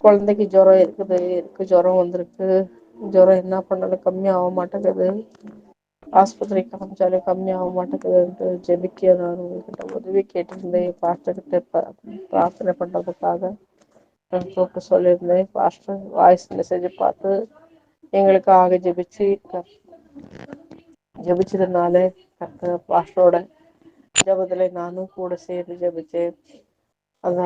குழந்தைக்கு ஜுரம் இருக்குது இருக்கு ஜுரம் வந்திருக்கு. ஜுரம் என்ன பண்ணாலும் கம்மியாக மாட்டேங்குது. ஆஸ்பத்திரி காமிச்சாலும் கம்மியாக மாட்டேங்குதுன்ட்டு ஜெபிக்க நான் உங்ககிட்ட உதவி கேட்டிருந்தேன் பாஸ்டர்கிட்ட ப- பிரார்த்தனை பண்ணுறதுக்காக நான் கூப்பிட்டு சொல்லியிருந்தேன் பாஸ்டர் வாய்ஸ் மெசேஜ் பார்த்து எங்களுக்கு ஆக ஜெபிச்சு ஜெபிச்சதுனால கர்த்தர் பாஸ்டரோட ஜபத்தில் நானும் கூட சேர்ந்து ஜெபிச்சேன். அந்த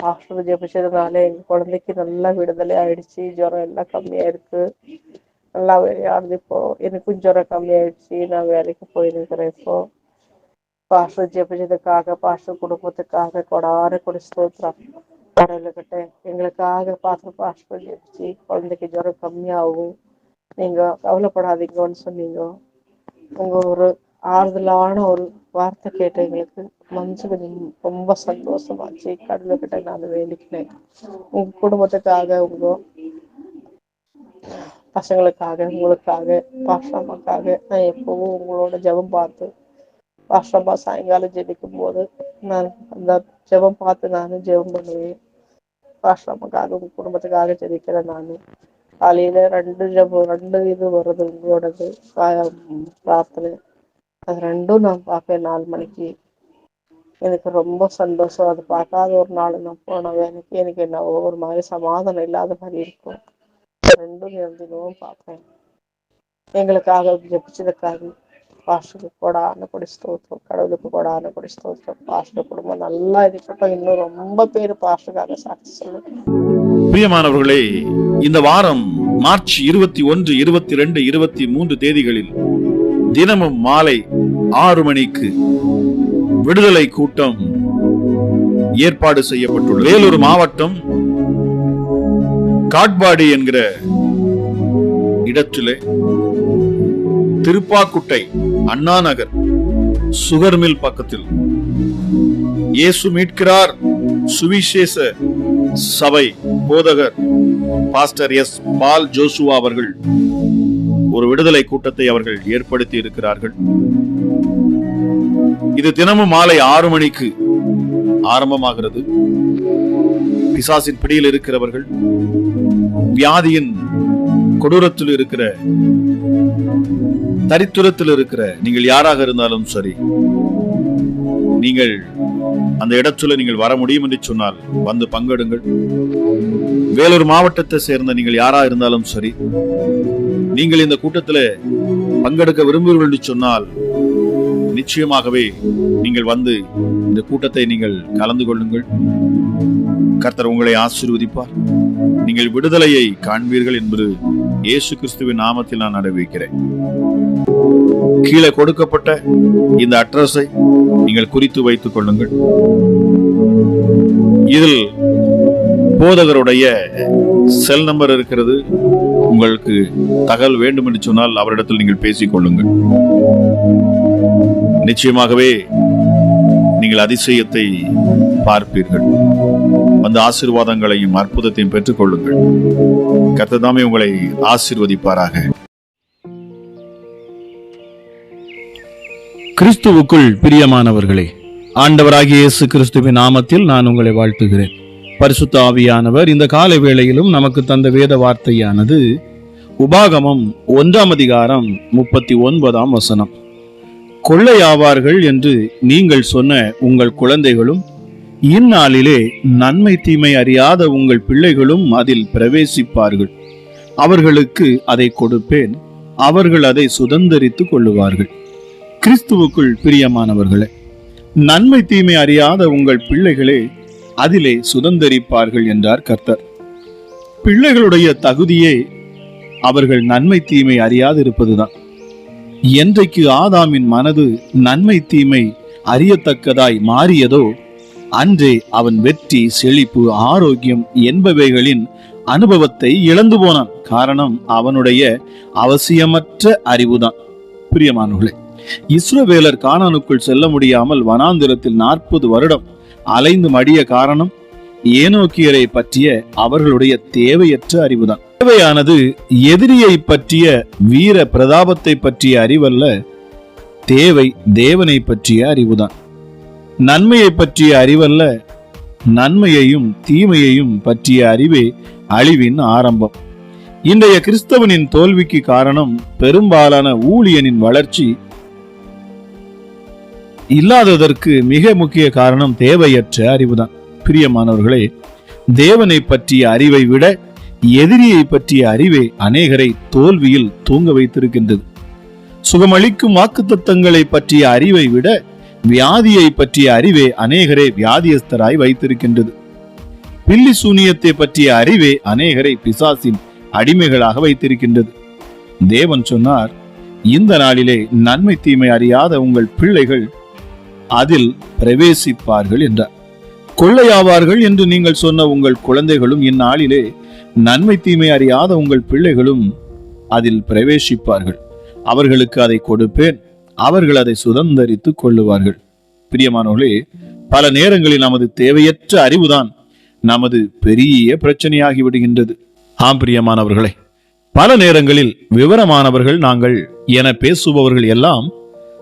பாஸ்டர் ஜெபிச்சதுனால எங்க குழந்தைக்கு நல்லா விடுதலை ஆயிடுச்சு. ஜுரம் எல்லாம் கம்மியா இருக்கு நல்லா விளையாடுது இப்போ. எனக்கும் ஜுரம் கம்மியாயிடுச்சு. நான் வேலைக்கு போயிருக்கிறேன் இப்போ. பாஸ்டர் ஜெபிச்சதுக்காக பாஸ்டர் குடும்பத்துக்காக கொடார கொடி ஸ்தோத்திரம். கடவுள்கிட்ட எங்களுக்காக பாஸ்டர் பாஸ்டர் ஜெபிச்சு குழந்தைக்கு ஜுரம் கம்மியாகும். நீங்க கவலைப்படாதீங்கன்னு சொன்னீங்க. உங்க ஒரு ஆறுதலான ஒரு வார்த்தை கேட்ட எங்களுக்கு. மனசுக்கு நிம்- ரொம்ப சந்தோஷமாச்சு. கடவுள்கிட்ட நான் வேண்டிக்கினேன். உங்க குடும்பத்துக்காக உங்க பசங்களுக்காக உங்களுக்காக பாஷாமாக்காக நான் எப்பவும் உங்களோட ஜபம் பார்த்து பாஷாமா சாயங்காலம் ஜெபிக்கும் போது நான் அந்த ஜபம் பார்த்து நானும் ஜெபம் பண்ணுவேன். பாஷாமாக்காக உங்க குடும்பத்துக்காக ஜெபிக்கிறேன் நானும் காலையில ரெண்டு ஜபம் ரெண்டு இது வருது உங்களோடது. பிரார்த்தனை. அது ரெண்டும் நான் பார்ப்பேன் நாலு மணிக்கு. எனக்கு ரொம்ப சந்தோஷம். அது பார்க்காத ஒரு நாள் நான் போன வேலைக்கு எனக்கு என்ன ஒரு மாதிரி சமாதானம் இல்லாத மாதிரி இருக்கும். ரெண்டும் தினமும் பார்ப்பேன். எங்களுக்காக ஜெபிச்சதுக்காக பாஸ்டருக்கு கொடான கொடி ஸ்தோத்திரம். கடவுளுக்கு கொடான கொடி ஸ்தோத்திரம். பாஸ்டர் குடும்பம் நல்லா இருக்கட்டும். இன்னும் ரொம்ப பேர் பாஸ்டருக்காக சாட்சி சொல்லுங்க. பிரியமானவர்களே இந்த வாரம் மார்ச் இருபத்தி ஒன்று இருபத்தி ரெண்டு இருபத்தி மூன்று தேதிகளில் தினமும் மாலை ஆறு மணிக்கு விடுதலை கூட்டம் ஏற்பாடு செய்யப்பட்டுள்ளது. வேலூர் மாவட்டம் காட்பாடி என்கிற இடத்திலே திருப்பாக்குட்டை அண்ணா நகர் பக்கத்தில் இயேசு மீட்கிறார். சுவிசேஷ சபை போதகர் பாஸ்டர் எஸ் பால் ஜோசுவா அவர்கள் ஒரு விடுதலை கூட்டத்தை அவர்கள் ஏற்படுத்தி இருக்கிறார்கள். இது தினமும் மாலை ஆறு மணிக்கு ஆரம்பமாகிறது. பிசாசின் பிடியில் இருக்கிறவர்கள் வியாதியின் கொடூரத்தில் இருக்கிற தரித்திரத்தில் இருக்கிற நீங்கள் யாராக இருந்தாலும் சரி நீங்கள் அந்த இடத்துல நீங்கள் வர முடியும் என்று சொன்னால் வந்து பங்கெடுங்கள். வேலூர் மாவட்டத்தை சேர்ந்த நீங்கள் யாரா இருந்தாலும் சரி நீங்கள் இந்த கூட்டத்தில் பங்கெடுக்க விரும்புகிறீர்கள் என்று சொன்னால் நிச்சயமாகவே நீங்கள் வந்து இந்த கூட்டத்தை நீங்கள் கலந்து கொள்ளுங்கள். கர்த்தர் உங்களை ஆசீர்வதிப்பார். நீங்கள் விடுதலையை காண்பீர்கள் என்பது இயேசு கிறிஸ்துவின் நாமத்தில் நான் அறிவிக்கிறேன் கீழே கொடுக்கப்பட்ட இந்த அட்ரஸை நீங்கள் குறித்து வைத்துக் கொள்ளுங்கள். இதில் போதகருடைய செல் நம்பர் இருக்கிறது. உங்களுக்கு தகவல் வேண்டும் என்று சொன்னால் அவரிடத்தில் நீங்கள் பேசிக் கொள்ளுங்கள். நிச்சயமாகவே நீங்கள் அதிசயத்தை பார்ப்பீர்கள். அந்த ஆசீர்வாதங்களையும் அற்புதத்தையும் பெற்றுக்கொள்ளுங்கள் கத்ததாமே உங்களை ஆசீர்வதிப்பாராக. கிறிஸ்துவுக்குள் பிரியமானவர்களே ஆண்டவராகிய இயேசு கிறிஸ்துவின் நாமத்தில் நான் உங்களை வாழ்த்துகிறேன். பரிசுத்த ஆவியானவர் இந்த கால வேளையிலும் நமக்கு தந்த வேத வார்த்தையானது உபாகமம் ஒன்றாம் அதிகாரம் முப்பத்தி ஒன்பதாம் வசனம் கொள்ளையாவார்கள் என்று நீங்கள் சொன்ன உங்கள் குழந்தைகளும் இந்நாளிலே நன்மை தீமை அறியாத உங்கள் பிள்ளைகளும் அதில் பிரவேசிப்பார்கள். அவர்களுக்கு அதை கொடுப்பேன் அவர்கள் அதை சுதந்தரித்துக் கொள்ளுவார்கள். கிறிஸ்துவுக்குள் பிரியமானவர்களே நன்மை தீமை அறியாத உங்கள் பிள்ளைகளே அதிலே சுதந்தரிப்பார்கள் என்றார் கர்த்தர். பிள்ளைகளுடைய தகுதியே அவர்கள் நன்மை தீமை அறியாதிருப்பதுதான். என்றைக்கு ஆதாமின் மனது நன்மை தீமை அறியத்தக்கதாய் மாறியதோ அன்றே அவன் வெற்றி செழிப்பு ஆரோக்கியம் என்பவைகளின் அனுபவத்தை இழந்து போனான். காரணம் அவனுடைய அவசியமற்ற அறிவுதான். பிரியமானவர்களே இஸ்ரவேலர் கானானுக்குள் செல்ல முடியாமல் வனாந்திரத்தில் நாற்பது வருடம் அலைந்து மடிய காரணம் ஏனோக்கியரை பற்றிய அவர்களுடைய தேவையற்ற அறிவுதான். தேவையானது எதிரியை பற்றிய வீர பிரதாபத்தை பற்றிய அறிவல்ல தேவை தேவனை பற்றிய அறிவுதான். நன்மையை பற்றிய அறிவல்ல நன்மையையும் தீமையையும் பற்றிய அறிவே அழிவின் ஆரம்பம். இன்றைய கிறிஸ்தவனின் தோல்விக்கு காரணம் பெரும்பாலான ஊழியனின் வளர்ச்சி இல்லாததற்கு மிக முக்கிய காரணம் தேவையற்ற அறிவுதான். பிரியமானவர்களே தேவனை பற்றிய அறிவை விட எதிரியை பற்றிய அறிவே அநேகரை தோல்வியில் தூங்க வைத்திருக்கின்றது. சுகமளிக்கும் வாக்குத்தத்தங்களை பற்றிய அறிவை விட வியாதியை பற்றிய அறிவே அநேகரை வியாதியஸ்தராய் வைத்திருக்கின்றது. பில்லி சூனியத்தை பற்றிய அறிவே அநேகரை பிசாசின் அடிமைகளாக வைத்திருக்கின்றது. தேவன் சொன்னார் இந்த நாளிலே நன்மை தீமை அறியாத உங்கள் பிள்ளைகள் அதில் பிரவேசிப்பார்கள் என்றார். கொள்ளையாவார்கள் என்று நீங்கள் சொன்ன உங்கள் குழந்தைகளும் இந்நாளிலே நன்மை தீமை அறியாத உங்கள் பிள்ளைகளும் அதில் பிரவேசிப்பார்கள். அவர்களுக்கு அதை கொடுப்பேன். அவர்கள் அதை சுதந்தரித்துக் கொள்ளுவார்கள். பிரியமானவர்களே பல நேரங்களில் நமது தேவையற்ற அறிவுதான் நமது பெரிய பிரச்சனையாகி விடுகின்றது. ஆம் பிரியமானவர்களே பல நேரங்களில் விவரமானவர்கள் நாங்கள் என பேசுபவர்கள் எல்லாம்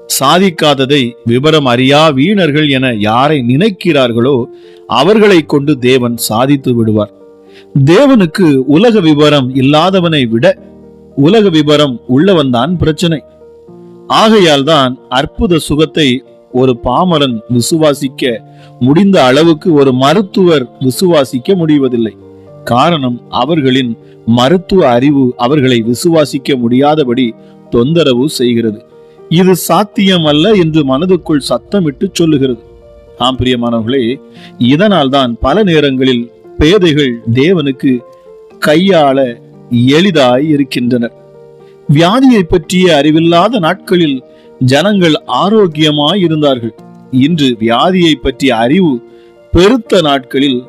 சாதிக்காததை விவரம் அறியா வீணர்கள் என யாரை நினைக்கிறார்களோ அவர்களை கொண்டு தேவன் சாதித்து விடுவார். தேவனுக்கு உலக விபரம் இல்லாதவனை விட உலக விபரம் உள்ளவன்தான் பிரச்சனை. ஆகையால் தான் அற்புத சுகத்தை ஒரு பாமரன் விசுவாசிக்க முடிந்த அளவுக்கு ஒரு மருத்துவர் விசுவாசிக்க முடிவதில்லை. காரணம் அவர்களின் மருத்துவ அறிவு அவர்களை விசுவாசிக்க முடியாதபடி தொந்தரவு செய்கிறது. இது சாத்தியம் அல்ல என்று மனதுக்குள் சத்தமிட்டு சொல்லுகிறது. ஆம் பிரியமானவர்களே இதனால் தான் பல நேரங்களில் பேதைகள் தேவனுக்கு கையாள எளிதாய் இருக்கின்றனர். வியாதியை பற்றிய அறிவில்லாத நாட்களில் ஜனங்கள் ஆரோக்கியமாய் இருந்தார்கள். இன்று வியாதியை பற்றிய அறிவு பெருத்த நாட்களில்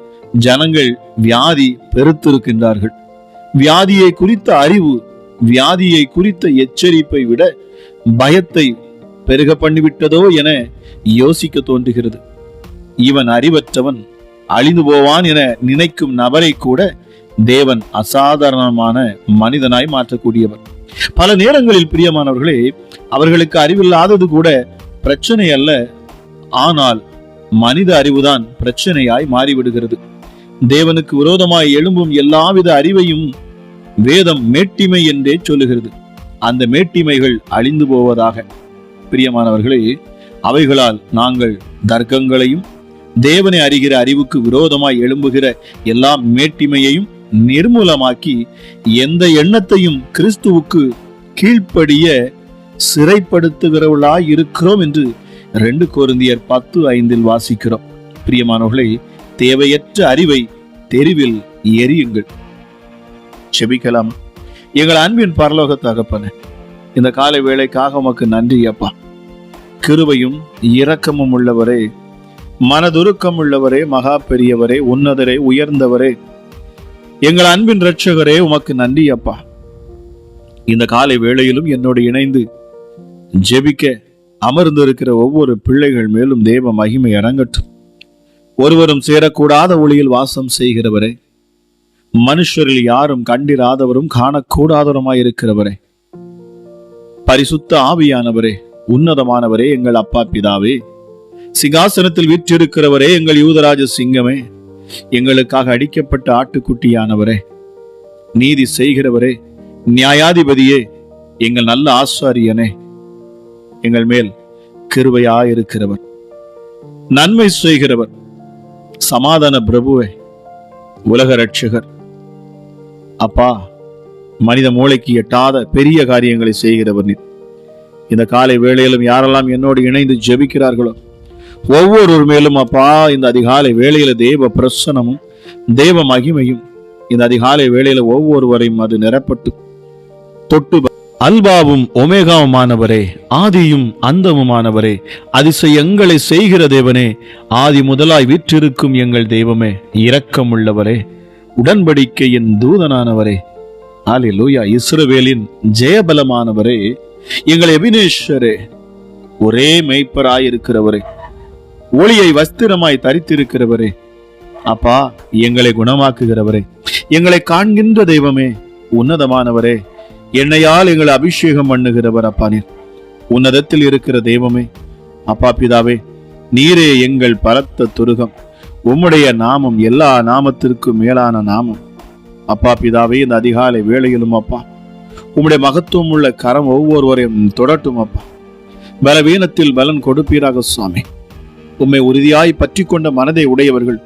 ஜனங்கள் வியாதி பெருத்திருக்கின்றார்கள். வியாதியை குறித்த அறிவு வியாதியை குறித்த எச்சரிப்பை விட பயத்தை பெருக பண்ணிவிட்டதோ என யோசிக்க தோன்றுகிறது. இவன் அறிவற்றவன் அழிந்து போவான் என நினைக்கும் நபரை கூட தேவன் அசாதாரணமான மனிதனாய் மாற்றக்கூடியவர். பல நேரங்களில் பிரியமானவர்களே அவர்களுக்கு அறிவில்லாதது கூட பிரச்சனை அல்ல ஆனால் மனித அறிவுதான் பிரச்சனையாய் மாறிவிடுகிறது. தேவனுக்கு விரோதமாய் எழும்பும் எல்லாவித அறிவையும் வேதம் மேட்டிமை என்றே சொல்லுகிறது. அந்த மேட்டிமைகள் அழிந்து போவதாக. பிரியமானவர்களே அவைகளால் நாங்கள் தர்க்கங்களையும் தேவனை அறிகிற அறிவுக்கு விரோதமாய் எழும்புகிற எல்லா மேட்டிமையையும் நிர்மூலமாக்கி எந்த எண்ணத்தையும் கிறிஸ்துவுக்கு கீழ்ப்படிய சிறைப்படுத்துகிறவர்களாய் இருக்கிறோம் என்று ரெண்டு கோருந்தியர் பத்து ஐந்தில் வாசிக்கிறோம். பிரியமானவர்களே தேவையற்ற அறிவை தெருவில் எரியுங்கள் செபிக்கலாம். எங்கள் அன்பின் பரலோக தகப்பன இந்த காலை வேளைக்காக உமக்கு நன்றி அப்பா. கிருபையும் இரக்கமும் உள்ளவரே மனதுருக்கம் உள்ளவரே மகா பெரியவரே உன்னதரே உயர்ந்தவரே எங்கள் அன்பின் ரட்சகரே உமக்கு நன்றி அப்பா. இந்த காலை வேளையிலும் என்னோடு இணைந்து ஜெபிக்க அமர்ந்திருக்கிற ஒவ்வொரு பிள்ளைகள் மேலும் தேவ மகிமை இறங்கட்டும் ஒருவரும் சேரக்கூடாத ஒளியில் வாசம் செய்கிறவரே மனுஷரில் யாரும் கண்டிராதவரும் காணக்கூடாதவருமாய் இருக்கிறவரே பரிசுத்த ஆவியானவரே உன்னதமானவரே எங்கள் அப்பா பிதாவே. சிங்காசனத்தில் வீற்றிருக்கிறவரே எங்கள் யூதராஜ சிங்கமே. எங்களுக்காக அடிக்கப்பட்ட ஆட்டுக்குட்டியானவரே. நீதி செய்கிறவரே நியாயாதிபதியே எங்கள் நல்ல ஆசாரியனே. எங்கள் மேல் கிருவையாயிருக்கிறவர் நன்மை செய்கிறவர் சமாதான பிரபுவே உலக ரட்சகர் அப்பா மனித மூளைக்கு எட்டாத பெரிய காரியங்களை செய்கிறவர் நீர். இந்த காலை வேளையிலும் யாரெல்லாம் என்னோடு இணைந்து ஜெபிக்கிறார்களோ ஒவ்வொருவர் மேலும் அப்பா இந்த அதிகாலை வேளையில தேவ பிரசனமும் தேவ மகிமையும் இந்த அதிகாலை வேளையில ஒவ்வொருவரையும் அது நிரப்பட்டு தொட்டு அல்பாவும் ஒமேகாவுமானவரே ஆதியும் அந்தமுமானவரே அதிசயங்களை செய்கிற தேவனே ஆதி முதலாய் வீற்றிருக்கும் எங்கள் தெய்வமே இரக்கமுள்ளவரே. உடன்படிக்கையின் தூதனானவரே. ஆலிலூயா இஸ்ரவேலின் ஜெயபலமானவரே. எங்கள் எபினேஸ்வரே ஒரே மெய்ப்பராயிருக்கிறவரே. ஒளியை வஸ்திரமாய் தரித்திருக்கிறவரே. அப்பா எங்களை குணமாக்குகிறவரே. எங்களை காண்கின்ற தெய்வமே உன்னதமானவரே. என்னையால் எங்களை அபிஷேகம் பண்ணுகிறவர் அப்பா நீர். உன்னதத்தில் இருக்கிற தெய்வமே. அப்பா பிதாவே நீரே எங்கள் பலத்த துருகம். உம்முடைய நாமம் எல்லா நாமத்திற்கும் மேலான நாமம். அப்பா பிதாவே இந்த அதிகாலை வேளையிலும் அப்பா. உம்முடைய மகத்துவம் உள்ள கரம் ஒவ்வொருவரையும் தொடட்டும் அப்பா. பலவீனத்தில் பலன் கொடுப்பீராக சுவாமி. உம்மை உறுதியாய் பற்றி கொண்ட மனதை உடையவர்கள்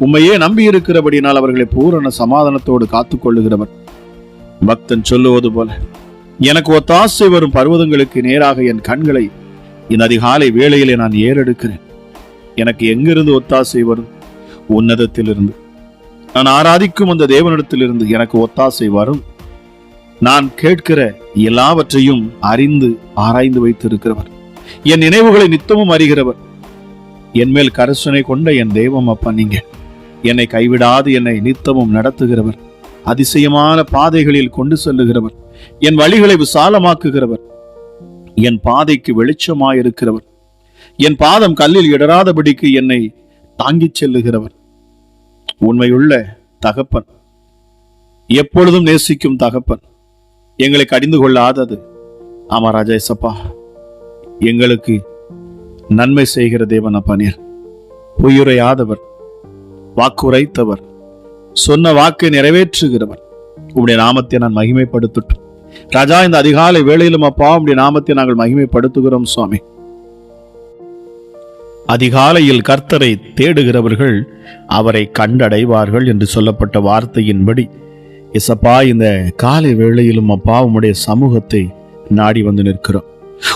உம்மையே நம்பியிருக்கிறபடினால் அவர்களை பூரண சமாதானத்தோடு காத்துக்கொள்ளுகிறவர். பக்தன் சொல்லுவது போல எனக்கு ஒத்தாசை வரும் பர்வதங்களுக்கு நேராக என் கண்களை இந்த அதிகாலை வேளையிலே நான் ஏறெடுக்கிறேன். எனக்கு எங்கிருந்து ஒத்தாசை வரும்? உன்னதத்திலிருந்து. நான் ஆராதிக்கும் அந்த தேவனிடத்திலிருந்து எனக்கு ஒத்தாசை வரும். நான் கேட்கிற எல்லாவற்றையும் அறிந்து ஆராய்ந்து வைத்திருக்கிறவர். என் நினைவுகளை நித்தமும் அறிகிறவர். என் மேல் கரசனை கொண்ட என் தெய்வம் அப்பா நீங்க. என்னை கைவிடாது என்னை நித்தமும் நடத்துகிறவர். அதிசயமான பாதைகளில் கொண்டு செல்லுகிறவர். என் வழிகளை விசாலமாக்குகிறவர். என் பாதைக்கு வெளிச்சமாயிருக்கிறவர். என் பாதம் கல்லில் இடராதபடிக்கு என்னை தாங்கிச் செல்லுகிறவர். உண்மையுள்ள தகப்பன். எப்பொழுதும் நேசிக்கும் தகப்பன். எங்களை கடிந்து கொள்ளாதது. ஆமா ராஜேசப்பா எங்களுக்கு நன்மை செய்கிற தேவன் அப்பா நீர். பொய்யுரையாதவர் வாக்குரைத்தவர் சொன்ன வாக்கை நிறைவேற்றுகிறவர். உம்முடைய நாமத்தை நான் மகிமைப்படுத்தட்டும். ராஜா இந்த அதிகாலை வேளையிலும் அப்பா உம்முடைய நாமத்தை நாங்கள் மகிமைப்படுத்துகிறோம் சுவாமி. அதிகாலையில் கர்த்தரை தேடுகிறவர்கள் அவரை கண்டடைவார்கள் என்று சொல்லப்பட்ட வார்த்தையின்படி இசப்பா இந்த காலை வேளையிலும் அப்பா உம்முடைய சமூகத்தை நாடி வந்து நிற்கிறோம்.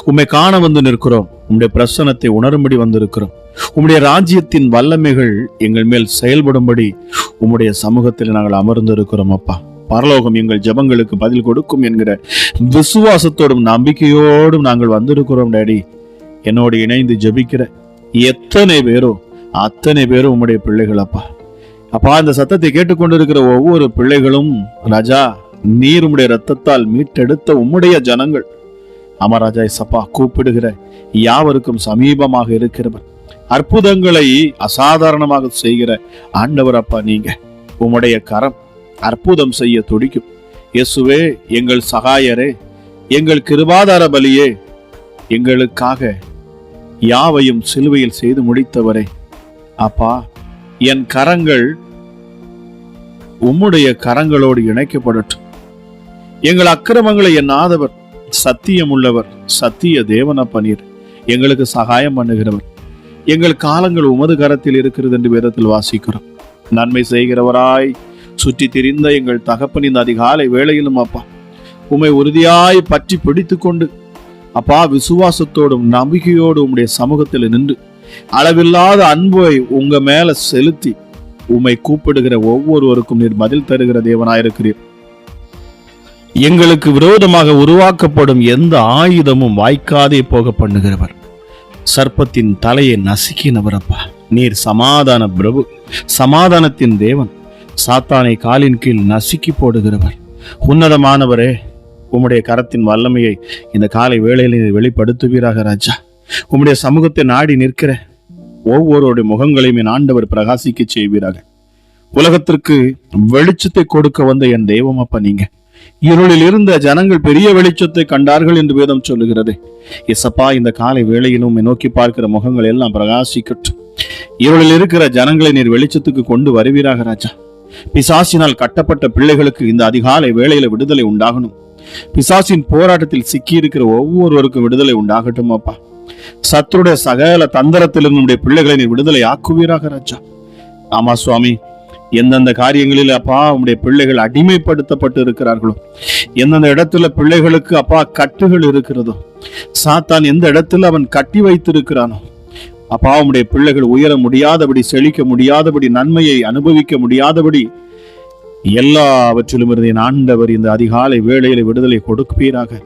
உம்மை காண வந்து நிற்கிறோம். உம்முடைய பிரசனத்தை உணரும்படி வந்திருக்கிறோம். உம்முடைய ராஜ்யத்தின் வல்லமைகள் எங்கள் மேல் செயல்படும்படி உம்முடைய சமூகத்தில் நாங்கள் அமர்ந்திருக்கிறோம் அப்பா. பரலோகம் எங்கள் ஜெபங்களுக்கு பதில் கொடுக்கும் என்கிற விசுவாசத்தோடும் நம்பிக்கையோடும் நாங்கள் வந்திருக்கிறோம் டேடி. என்னோடு இணைந்து ஜெபிக்கிற எத்தனை பேரோ அத்தனை பேரும் உம்முடைய பிள்ளைகள் அப்பா. அப்பா இந்த சத்தத்தை கேட்டுக்கொண்டிருக்கிற ஒவ்வொரு பிள்ளைகளும் ராஜா நீர் உம்முடைய ரத்தத்தால் மீட்டெடுத்த உம்முடைய ஜனங்கள். அமராஜா சப்பா கூப்பிடுகிற யாவருக்கும் சமீபமாக இருக்கிறவர் அற்புதங்களை அசாதாரணமாக செய்கிற ஆண்டவர் அப்பா நீங்க. உம்முடைய கரம் அற்புதம் செய்ய துடிக்கும். இயேசுவே எங்கள் சகாயரே எங்கள் கிருபாதார பலியே எங்களுக்காக யாவையும் சிலுவையில் செய்து முடித்தவரே. அப்பா என் கரங்கள் உம்முடைய கரங்களோடு இணைக்கப்படட்டும். எங்கள் அக்கிரமங்களை எண்ணாதவர் சத்தியம் உள்ளவர் சத்திய தேவன பனீர் எங்களுக்கு சகாயம் பண்ணுகிறவர். எங்கள் காலங்கள் உமது கரத்தில் இருக்கிறது என்று வேதத்தில் வாசிக்கிறோம். நன்மை செய்கிறவராய் சுற்றி திரிந்த எங்கள் தகப்பன் இந்த அதிகாலை வேளையிலும் அப்பா உம்மை உறுதியாய் பற்றி பிடித்து கொண்டு அப்பா விசுவாசத்தோடும் நம்பிக்கையோடும் உம்முடைய சமூகத்தில் நின்று அளவில்லாத அன்பை உங்க மேல செலுத்தி உம்மை கூப்பிடுகிற ஒவ்வொருவருக்கும் நீர் பதில் தருகிற தேவனாயிருக்கிறீர். எங்களுக்கு விரோதமாக உருவாக்கப்படும் எந்த ஆயுதமும் வாய்க்காதே போக பண்ணுகிறவர். சர்ப்பத்தின் தலையை நசுக்கினவர் அப்பா. நீர் சமாதான பிரபு சமாதானத்தின் தேவன். சாத்தானை காலின் கீழ் நசுக்கி போடுகிறவர். உன்னதமானவரே உம்முடைய கரத்தின் வல்லமையை இந்த காலை வேளையில் நீர் வெளிப்படுத்துவீராக ராஜா. உம்முடைய சமூகத்தை நாடி நிற்கிற ஒவ்வொருடைய முகங்களையும் என் ஆண்டவர் பிரகாசிக்க செய்வீராக. உலகத்திற்கு வெளிச்சத்தை கொடுக்க வந்த என் தெய்வம் அப்பா நீங்க. இருளில் இருந்த ஜனங்கள் பெரிய வெளிச்சத்தை கண்டார்கள் என்று வேதம் சொல்லுகிறது. இசப்பா இந்த காலை வேளையிலும் நோக்கி பார்க்கிற முகங்கள் எல்லாம் பிரகாசிக்கட்டும். இருளில் இருக்கிற ஜனங்களை நீர் வெளிச்சத்துக்கு கொண்டு வருவீராக ராஜா. பிசாசினால் கட்டப்பட்ட பிள்ளைகளுக்கு இந்த அதிகாலை வேளையில விடுதலை உண்டாகணும். பிசாசின் போராட்டத்தில் சிக்கியிருக்கிற ஒவ்வொருவருக்கும் விடுதலை உண்டாகட்டும் அப்பா சத்துருடைய சகல தந்திரத்திலிருந்து நம்முடைய பிள்ளைகளை நீர் விடுதலை ஆக்குவீராக ராஜா. ஆமா சுவாமி. எந்தெந்த காரியங்களில் அப்பா உங்களுடைய பிள்ளைகள் அடிமைப்படுத்தப்பட்டு இருக்கிறார்களோ எந்தெந்த இடத்துல பிள்ளைகளுக்கு அப்பா கட்டுகள் இருக்கிறதோ சாத்தான் எந்த இடத்துல அவன் கட்டி வைத்திருக்கிறானோ அப்பா உம்முடைய பிள்ளைகள் உயர முடியாதபடி செழிக்க முடியாதபடி நன்மையை அனுபவிக்க முடியாதபடி எல்லாவற்றிலும் இருந்து என் ஆண்டவர் இந்த அதிகாலை வேளையில விடுதலை கொடுப்பீராக.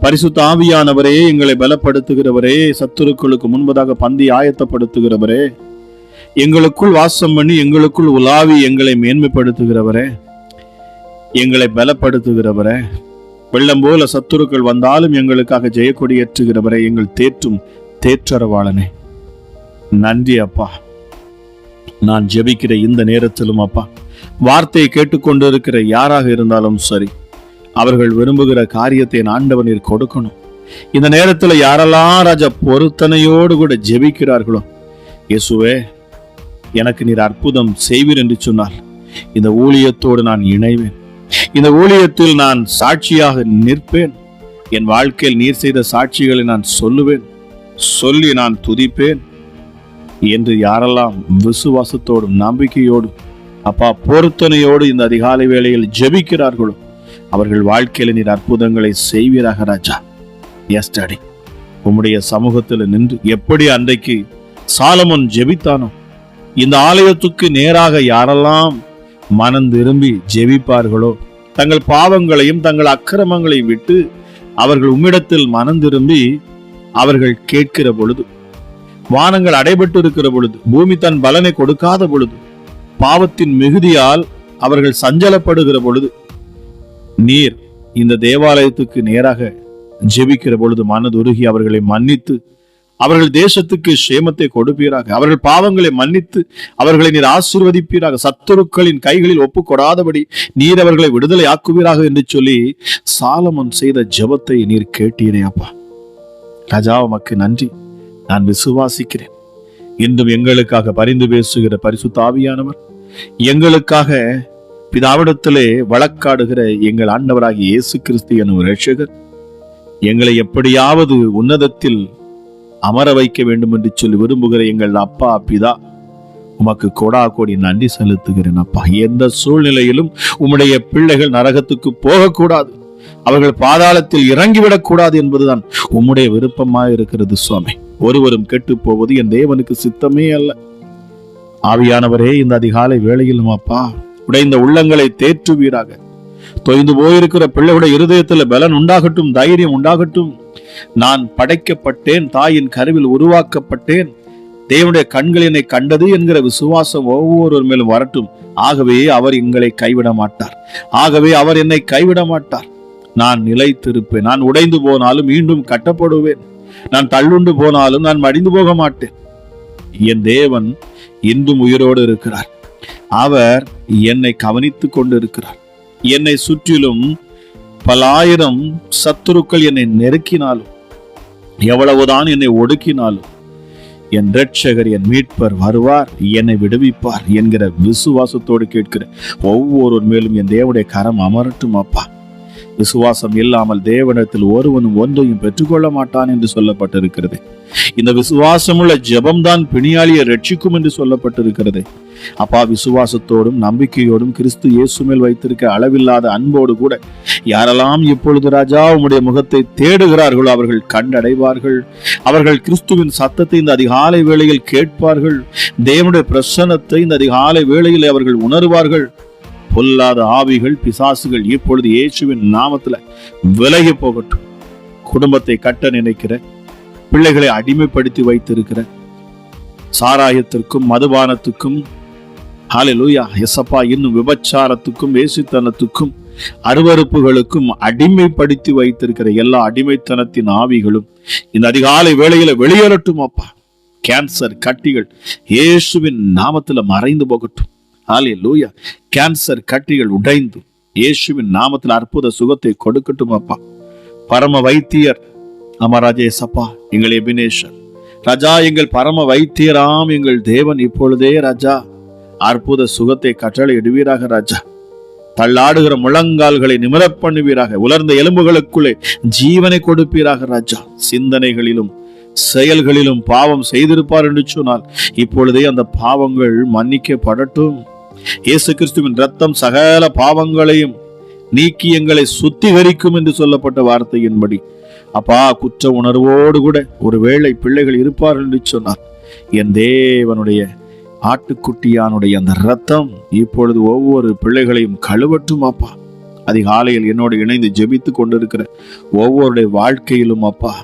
பரிசுத்த ஆவியானவரே எங்களை பலப்படுத்துகிறவரே சத்துருக்களுக்கு முன்பதாக பந்தி ஆயத்தப்படுத்துகிறவரே. எங்களுக்குள் வாசம் பண்ணி எங்களுக்குள் உலாவி எங்களை மேன்மைப்படுத்துகிறவரே. எங்களை பலப்படுத்துகிறவரே. வெள்ளம் போல சத்துருக்கள் வந்தாலும் எங்களுக்காக ஜெயக்கொடியேற்றுகிறவரே எங்கள் தேற்றும் தேற்றரவாளனே. நன்றி அப்பா. நான் ஜெபிக்கிற இந்த நேரத்திலும் அப்பா. வார்த்தையை கேட்டுக்கொண்டிருக்கிற யாராக இருந்தாலும் சரி அவர்கள் விரும்புகிற காரியத்தை என் கொடுக்கணும். இந்த நேரத்தில் யாரெல்லாம் ராஜா பொருத்தனையோடு கூட ஜெபிக்கிறார்களோ இயேசுவே எனக்கு நீர் அற்புதம் செய்வீர் என்று சொன்னால் இந்த ஊழியத்தோடு நான் இணைவேன். இந்த ஊழியத்தில் நான் சாட்சியாக நிற்பேன். என் வாழ்க்கையில் நீர் செய்த சாட்சிகளை நான் சொல்லுவேன். சொல்லி நான் துதிப்பேன். என்று யாரெல்லாம் விசுவாசத்தோடும் நம்பிக்கையோடும் அப்பா பொருத்தனையோடு இந்த அதிகாலை வேளையில் ஜெபிக்கிறார்களோ? அவர்கள் வாழ்க்கையில நீர் அற்புதங்களை செய்வீராக ராஜா. எஸ் டாடி உம்முடைய சமூகத்தில் நின்று எப்படி அன்றைக்கு சாலமன் ஜெபித்தானோ? இந்த ஆலயத்துக்கு நேராக யாரெல்லாம் மனம் திரும்பி ஜெபிப்பார்களோ? தங்கள் பாவங்களையும் தங்கள் அக்கிரமங்களையும் விட்டு அவர்கள் உம்மிடத்தில் மனம் திரும்பி அவர்கள் கேட்கிற பொழுது வானங்கள் அடைபட்டு இருக்கிற பொழுது பூமி தன் பலனை கொடுக்காத பொழுது பாவத்தின் மிகுதியால் அவர்கள் சஞ்சலப்படுகிற பொழுது நீர் இந்த தேவாலயத்துக்கு நேராக ஜெபிக்கிற பொழுது மனதுருகி அவர்களை மன்னித்து அவர்கள் தேசத்துக்கு சேமத்தை கொடுப்பீராக அவர்கள் பாவங்களை மன்னித்து அவர்களை நீர் ஆசீர்வதிப்பீராக சத்துருக்களின் கைகளில் ஒப்பு கொடாதபடி நீர் அவர்களை விடுதலை ஆக்குவீராக என்று சொல்லி சாலமன் செய்த ஜெபத்தை நீர் கேட்டீரே அப்பா. ராஜா உமக்கு நன்றி. நான் விசுவாசிக்கிறேன். இன்றும் எங்களுக்காக பரிந்து பேசுகிற பரிசுத்தாவியானவர் எங்களுக்காக பிதாவிடத்திலே வழக்காடுகிற எங்கள் ஆண்டவராகிய இயேசு கிறிஸ்து எனும் ரட்சகர் எங்களை எப்படியாவது உன்னதத்தில் அமர வைக்க வேண்டும் என்று சொல்லி விரும்புகிற எங்கள் அப்பா பிதா உமக்கு கொடா கோடி நன்றி செலுத்துகிறேன் அப்பா. எந்த சூழ்நிலையிலும் உம்முடைய பிள்ளைகள் நரகத்துக்கு போகக்கூடாது. அவர்கள் பாதாளத்தில் இறங்கிவிடக் கூடாது என்பதுதான் உம்முடைய விருப்பமாக இருக்கிறது சுவாமி. ஒருவரும் கெட்டு போவது என் தேவனுக்கு சித்தமே அல்ல. ஆவியானவரே இந்த அதிகாலை வேளையிலும் அப்பா உடைந்த உள்ளங்களை தேற்றுவீராக. தொய்ந்து போயிருக்கிற பிள்ளைகளுடைய இருதயத்துல பலன் உண்டாகட்டும் தைரியம் உண்டாகட்டும். நான் படைக்கப்பட்டேன் தாயின் கருவில் உருவாக்கப்பட்டேன். தேவனுடைய கண்கள் என்னை கண்டது என்கிற விசுவாசம் ஒவ்வொருவர் மேலும் வரட்டும். ஆகவே அவர் எங்களை கைவிட மாட்டார். ஆகவே அவர் என்னை கைவிட மாட்டார். நான் நிலைத்திருப்பேன். நான் உடைந்து போனாலும் மீண்டும் கட்டப்படுவேன். நான் தள்ளுண்டு போனாலும் நான் மடிந்து போக மாட்டேன். என் தேவன் இன்றும் உயிரோடு இருக்கிறார். அவர் என்னை கவனித்துக் கொண்டிருக்கிறார். என்னை சுற்றிலும் பலாயிரம் சத்துருக்கள் என்னை நெருக்கினாலும் எவ்வளவுதான் என்னை ஒடுக்கினாலும் என் ரட்சகர் என் மீட்பர் வருவார் என்னை விடுவிப்பார் என்கிற விசுவாசத்தோடு கேட்கிறேன். ஒவ்வொருவர் மேலும் என் தேவனுடைய கரம் அமரட்டும் அப்பா. விசுவாசம் இல்லாமல் தேவனிடத்தில் ஒருவனும் ஒன்றையும் பெற்றுக்கொள்ள மாட்டான் என்று சொல்லப்பட்டிருக்கிறது. இந்த விசுவாசமுள்ள ஜெபம்தான் பிணியாளியை ரட்சிக்கும் என்று சொல்லப்பட்டிருக்கிறது. அப்பா விசுவாசத்தோடும் நம்பிக்கையோடும் கிறிஸ்து இயேசு மேல் வைத்திருக்க அளவில்லாத அன்போடு கூட யாரெல்லாம் இப்பொழுது ராஜா உம்முடைய முகத்தை தேடுகிறார்களோ அவர்கள் கண்டடைவார்கள். அவர்கள் கிறிஸ்துவின் சத்தத்தை இந்த அதிகாலை வேளையில் கேட்பார்கள். தேவனுடைய பிரசன்னத்தை இந்த அதிகாலை வேளையில் அவர்கள் உணர்வார்கள். பொல்லாத ஆவிகள் பிசாசுகள் இப்பொழுது இயேசுவின் நாமத்துல விலகி போகட்டும். குடும்பத்தை கட்ட நினைக்கிற பிள்ளைகளை அடிமைப்படுத்தி வைத்திருக்கிற சாராயத்திற்கும் மதுபானத்துக்கும் ஹாலிலூயா எசப்பா இன்னும் விபச்சாரத்துக்கும் வேசித்தனத்துக்கும் அருவருப்புகளுக்கும் அடிமைப்படுத்தி வைத்திருக்கிற எல்லா அடிமைத்தனத்தின் ஆவிகளும் இந்த அதிகாலை வேளையில வெளியேறட்டும் அப்பா. கேன்சர் கட்டிகள் இயேசுவின் நாமத்துல மறைந்து போகட்டும். ஹalleluya கேன்சர் கட்டிகள் உடைந்து இயேசுவின் நாமத்தில் அற்புத சுகத்தை கொடுக்கட்டும் அப்பா. பரம வைத்தியர் அமராஜே சப்பா எங்கள் எபினேஷர். ராஜா எங்கள் பரம வைத்தியராம் எங்கள் தேவன் இப்பொழுதே ராஜா. அற்புத சுகத்தை கற்றலை இடுவீராக ராஜா. தள்ளாடுகிற முழங்கால்களை நிமிரப் பண்ணுவீராக உலர்ந்த எலும்புகளுக்குள்ளே ஜீவனை கொடுப்பீராக ராஜா. சிந்தனைகளிலும் செயல்களிலும் பாவம் செய்திருப்பார் என்று சொன்னால் இப்பொழுதே அந்த பாவங்கள் மன்னிக்கப்படட்டும். இயேசு கிறிஸ்துவின் ரத்தம் சகல பாவங்களையும் நீக்கி எங்களை சுத்திகரிக்கும் என்று சொல்லப்பட்ட வார்த்தையின்படி அப்பா குற்ற உணர்வோடு கூட ஒருவேளை பிள்ளைகள் இருப்பார்கள் என்று சொன்னார். என் தேவனுடைய ஆட்டுக்குட்டியானுடைய அந்த ரத்தம் இப்பொழுது ஒவ்வொரு பிள்ளைகளையும் கழுவட்டும் அப்பா. அதிகாலையில் என்னோடு இணைந்து ஜெபித்து கொண்டிருக்கிற ஒவ்வொருடைய வாழ்க்கையிலும் அப்பா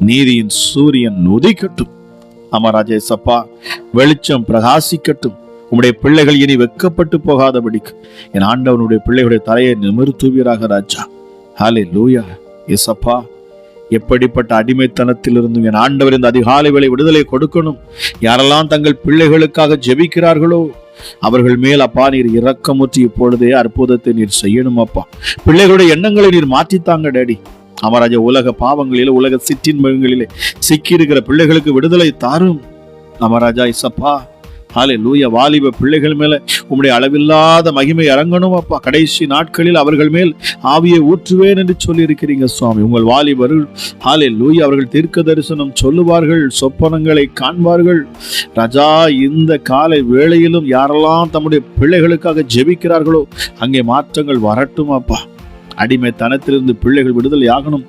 நீதியின் சூரியன் உதிக்கட்டும். அமராஜேஸ் அப்பா வெளிச்சம் பிரகாசிக்கட்டும். உம்முடைய பிள்ளைகள் இனி வெக்கப்பட்டு போகாதபடிக்கு என் ஆண்டவனுடைய பிள்ளைகளுடைய தலையை நிமிர்த்துவீராக ராஜா. ஹாலே லூயா எஸ் அப்பா எப்படிப்பட்ட அடிமைத்தனத்திலிருந்தும் என் ஆண்டவர் இந்த அதிகாலை வேலை விடுதலை கொடுக்கணும்? யாரெல்லாம் தங்கள் பிள்ளைகளுக்காக ஜெபிக்கிறார்களோ அவர்கள் மேல் அப்பா நீர் இரக்கமுற்றி இப்பொழுதே அற்புதத்தை நீர் செய்யணும் அப்பா. பிள்ளைகளுடைய எண்ணங்களை நீர் மாற்றித்தாங்க டேடி. அமராஜா உலக பாவங்களிலே உலக சிற்றின்பங்களிலே சிக்கி இருக்கிற பிள்ளைகளுக்கு விடுதலை தாரும். அமராஜா இசப்பா ஹாலே லூயா வாலிப பிள்ளைகள் மேல உம்முடைய அளவில்லாத மகிமை இறங்கணும் அப்பா. கடைசி நாட்களில் அவர்கள் மேல் ஆவியை ஊற்றுவேன் என்று சொல்லி இருக்கிறீங்க சுவாமி. உங்கள் வாலிபர்கள் ஹாலே லூயா அவர்கள் தீர்க்க தரிசனம் சொல்லுவார்கள் சொப்பனங்களை காண்பார்கள். ராஜா இந்த காலை வேளையிலும் யாரெல்லாம் தம்முடைய பிள்ளைகளுக்காக ஜெபிக்கிறார்களோ அங்கே மாற்றங்கள் வரட்டும் அப்பா. அடிமைத்தனத்திலிருந்து பிள்ளைகள் விடுதலை ஆகணும்.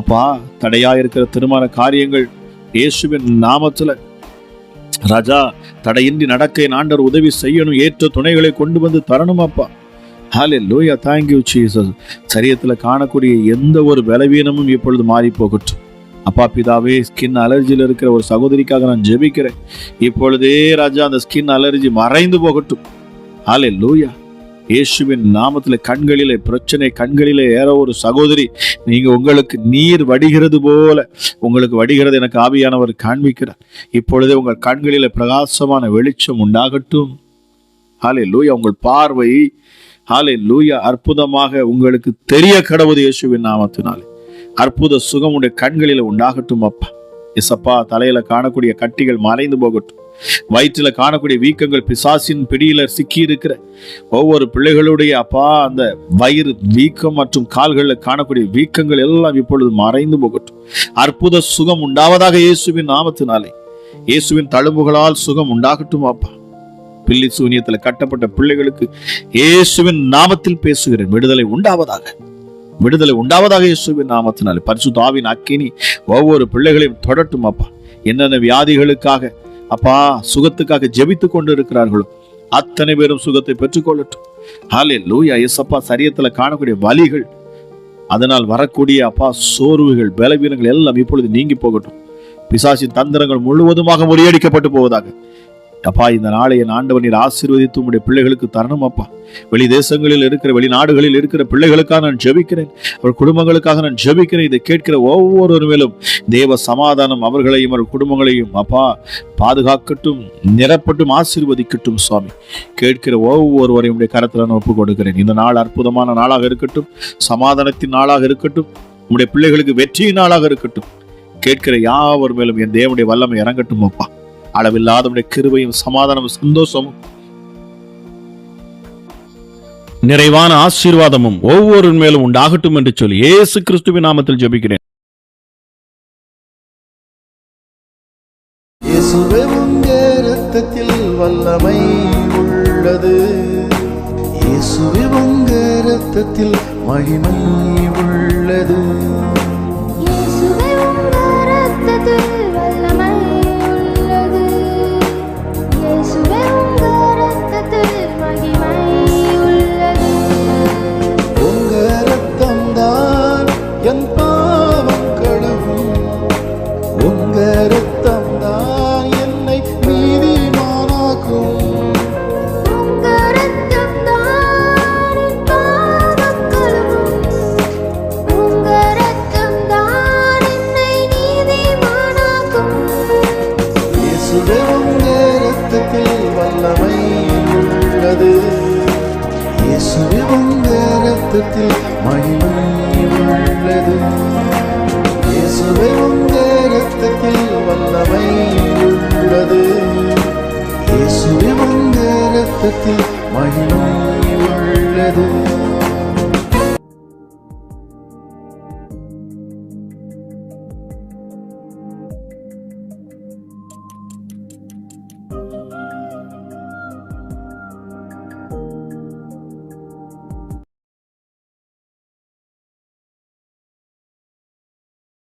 அப்பா தடையா இருக்கிற திருமண காரியங்கள் இயேசுவின் நாமத்தில் ராஜா தடையின்றி நடக்க என் உதவி செய்யணும். ஏற்ற துணைகளை கொண்டு வந்து தரணும் அப்பா. ஹாலே லோயா தேங்க்யூ ஜீசஸ் சரியத்தில் காணக்கூடிய எந்த ஒரு பலவீனமும் இப்பொழுது மாறி போகட்டும் அப்பா பிதாவே ஸ்கின் அலர்ஜியில் இருக்கிற ஒரு சகோதரிக்காக நான் ஜெபிக்கிறேன். இப்பொழுதே ராஜா அந்த ஸ்கின் அலர்ஜி மறைந்து போகட்டும். ஹாலே லூயா இயேசுவின் நாமத்தில் கண்களிலே பிரச்சனை கண்களிலே ஏற ஒரு சகோதரி நீங்கள் உங்களுக்கு நீர் வடிகிறது போல உங்களுக்கு வடிகிறது எனக்கு ஆவியானவர் காண்பிக்கிறார். இப்பொழுதே உங்கள் கண்களிலே பிரகாசமான வெளிச்சம் உண்டாகட்டும். ஹாலே லூயா உங்கள் பார்வை ஹாலே லூயா அற்புதமாக உங்களுக்கு தெரிய கடவுது இயேசுவின் நாமத்தினாலே. அற்புத சுகம் உடைய கண்களில் உண்டாகட்டும் அப்பா. எசப்பா தலையில காணக்கூடிய கட்டிகள் மறைந்து போகட்டும். வயிற்றுல காணக்கூடிய வீக்கங்கள் பிசாசின் பிடியில சிக்கி இருக்கிற ஒவ்வொரு பிள்ளைகளுடைய அப்பா அந்த வயிறு வீக்கம் மற்றும் கால்களில் காணக்கூடிய வீக்கங்கள் எல்லாம் இப்பொழுது மறைந்து போகட்டும். அற்புத சுகம் உண்டாவதாக இயேசுவின் நாமத்தினாலே. இயேசுவின் தழும்புகளால் சுகம் உண்டாகட்டும் அப்பா. பில்லி சூனியத்தில் கட்டப்பட்ட பிள்ளைகளுக்கு இயேசுவின் நாமத்தில் பேசுகிறேன். விடுதலை உண்டாவதாக. விடுதலை உண்டாவதாக இயேசுவின் நாமத்தினாலே. பரிசுத்தாவின் அக்கினி ஒவ்வொரு பிள்ளைகளையும் தொடட்டும் அப்பா. என்னென்ன வியாதிகளுக்காக அப்பா சுகத்துக்காக ஜெபித்து கொண்டு இருக்கிறார்களோ அத்தனை பேரும் சுகத்தை பெற்றுக்கொள்ளட்டும். ஹாலே லூயா எஸ்அப்பா சரியத்துல காணக்கூடிய வலிகள் அதனால் வரக்கூடிய அப்பா சோர்வுகள் பலவீனங்கள் எல்லாம் இப்பொழுது நீங்கி போகட்டும். பிசாசின் தந்திரங்கள் முழுவதுமாக முறியடிக்கப்பட்டு போவதாக. அப்பா இந்த நாளை என் ஆண்டவர் நீர் ஆசீர்வதித்து உம்முடைய பிள்ளைகளுக்கு தரணும் அப்பா. வெளி தேசங்களில் இருக்கிற வெளிநாடுகளில் இருக்கிற பிள்ளைகளுக்காக நான் ஜெபிக்கிறேன். அவர் குடும்பங்களுக்காக நான் ஜெபிக்கிறேன். இதை கேட்கிற ஒவ்வொரு மேலும் தேவ சமாதானம் அவர்களையும் அவர் குடும்பங்களையும் அப்பா பாதுகாக்கட்டும் நிரப்பட்டும் ஆசீர்வதிக்கட்டும் சுவாமி. கேட்கிற ஒவ்வொருவரையும் கரத்தில் நான் ஒப்புக் கொடுக்கிறேன் இந்த நாள் அற்புதமான நாளாக இருக்கட்டும். சமாதானத்தின் நாளாக இருக்கட்டும். உங்களுடைய பிள்ளைகளுக்கு வெற்றியின் நாளாக இருக்கட்டும். கேட்கிற யாவர் மேலும் என் தேவனுடைய வல்லமை இறங்கட்டும் அப்பா. அளவில்லாத உம்முடைய கிருபையும் சமாதானமும் சந்தோஷமும் நிறைவான ஆசீர்வாதமும் ஒவ்வொரு மேலும் உண்டாகட்டும் என்று சொல்லி இயேசு கிறிஸ்துவின் நாமத்தில் ஜெபிக்கிறேன். இயேசுவே உங்கே இரத்தத்தில் வல்லமை உள்ளது. இயேசுவே உங்கே இரத்தத்தில் மகிமை உள்ளது. இயேசுவே உங்க இரத்தத்தில் இரத்தத்தில் மகிமை உள்ளது. இயேசுவே உங்க இரத்தத்தில் வல்லமை உள்ளது. இயேசுவே உங்க ரத்தத்தில் மகிமை உள்ளது.